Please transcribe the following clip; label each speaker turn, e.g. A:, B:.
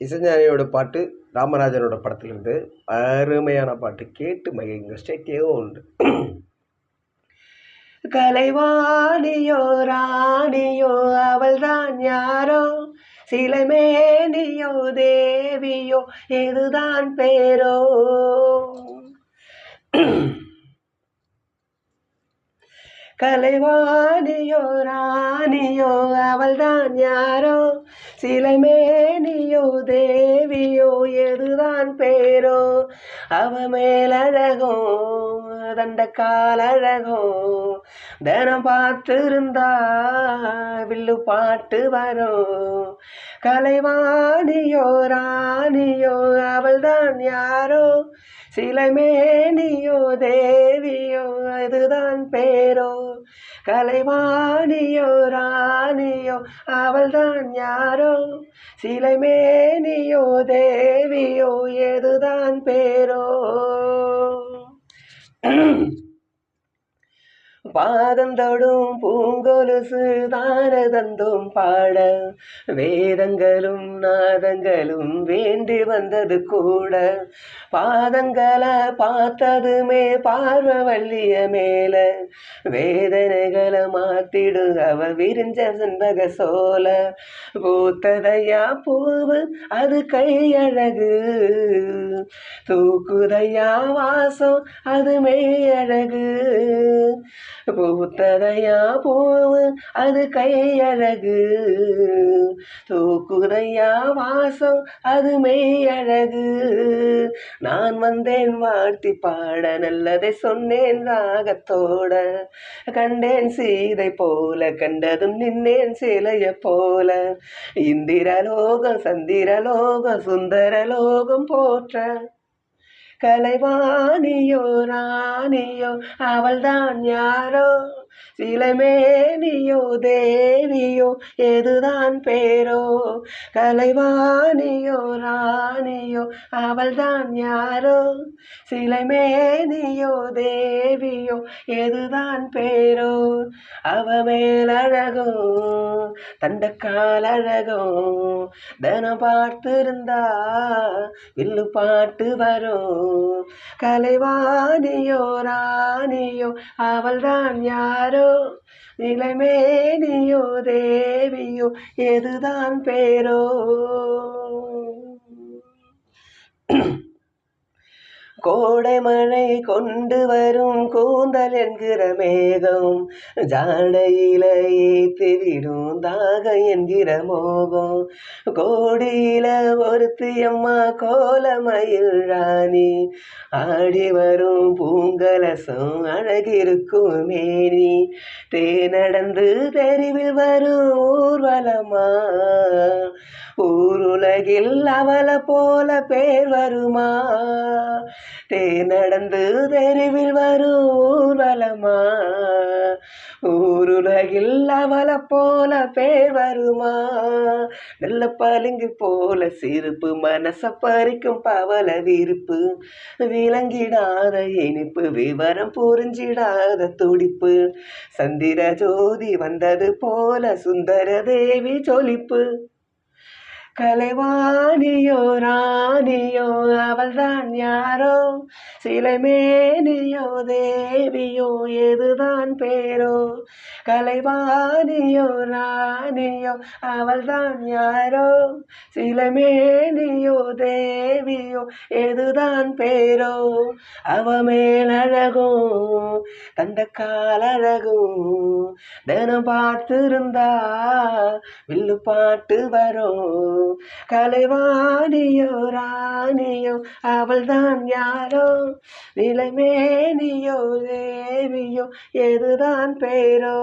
A: இசைஞானியோட பாட்டு ராமராஜனோட படத்திலிருந்து அருமையான பாட்டு கேட்டு மகிழுங்க. ஸ்டேட்டே உண்டு கலைவாணியோ ராணியோ அவள் தான் யாரோ சிலைமேனியோ தேவியோ இதுதான் பேரோ? கலைவாணியோ ராணியோ அவள் தான் யாரோ? சிலைமேனியோ தேவியோ எதுதான் பேரோ? அவ மேலழகோ தண்ட காலழகோ? தினம் பார்த்திருந்தா வில்லு பாட்டு வரும் கலைவாணியோ ராணியோ அவள்தான் யாரோ? சிலைமேனியோ தேவியோ இதுதான் பேரோ? கலைவாணியோ ராணியோ அவள்தான் யாரோ? சிலை மேனியோ தேவியோ எதுதான் பேரோ? பாதந்தொடும் பூங்கொலுசு தானதந்தும் பாட. வேதங்களும் நாதங்களும் வேண்டி வந்தது கூட. பாதங்களை பார்த்ததுமே பார்வவல்லிய மேல. வேதனைகளை மாத்திடு அவ விரிஞ்ச செண்பக சோல பூத்ததையா பூவு அது கையழகு. தூக்குதையா வாசம் அது மெய்யழகு. பூத்ததையா பூவு அது கையழகு. தூக்குதையா வாசம் அது மெய்யழகு. நான் வந்தேன் வாழ்த்தி பாட நல்லதை சொன்னேன் ராகத்தோட. கண்டேன் சீதை போல கண்டதும் நின்னேன் சிலைய போல. இந்திரலோகம் சந்திரலோகம் சுந்தரலோகம் போற்ற கலைவாணியோ ராணியோ அவள்தான் யாரோ? சிலமேனியோ தேவியோ எதுதான் பேரோ? கலைவாணியோ ராணியோ அவள்தான் யாரோ? சிலமேனியோ தேவியோ எதுதான் பேரோ? அவ மேலழகோ தண்டக்கால் அழகோ தினம் பார்த்திருந்தா வில்லு பாட்டு வரும். கலைவாணியோ ராணியோ அவள்தான் யார்? யாரோ? நிலைமேனியோ தேவியோ எதுதான் பேரோ? கோடை மழை கொண்டு வரும் கூந்தல் என்கிற மேகம் ஜாடையிலேயே திரிடும் தாக என்கிற மோகம். கோடியில ஒருத்தி அம்மா கோலமயில் ராணி. ஆடி வரும் பூங்கலசம் அழகிருக்கும் தே நடந்து தெருவில் வரும் ஊர்வலமா? ஊருலகில் அவள போல பேர் வருமா? தே நடந்து தெருவில் வரும் ஊர்வலமா ஊருலகில் அவளை போல பேர் வருமா? நல்ல பளிங்கு போல சிரிப்பு மனச பறிக்கும் பவள விருப்பு. விளங்கிடாத இனிப்பு விவரம் புரிஞ்சிடாத துடிப்பு. சந்திர ஜோதி வந்தது போல சுந்தர தேவி ஜொலிப்பு. கலைவாணியோ ராணியோ அவள்தான் யாரோ? சிலைமேனியோ தேவியோ எதுதான் பேரோ? கலைவாணியோ ராணியோ அவள்தான் யாரோ? சிலைமேனியோ தேவியோ எதுதான் பேரோ? அவ மேலழகோ தண்டக்காலழகோ தினம் பார்த்திருந்தா வில்லு பாட்டு வரும். கலைவாணியோ ராணியோ அவள்தான் யாரோ? நிலைமேனியோ தேவியோ எதுதான் பேரோ?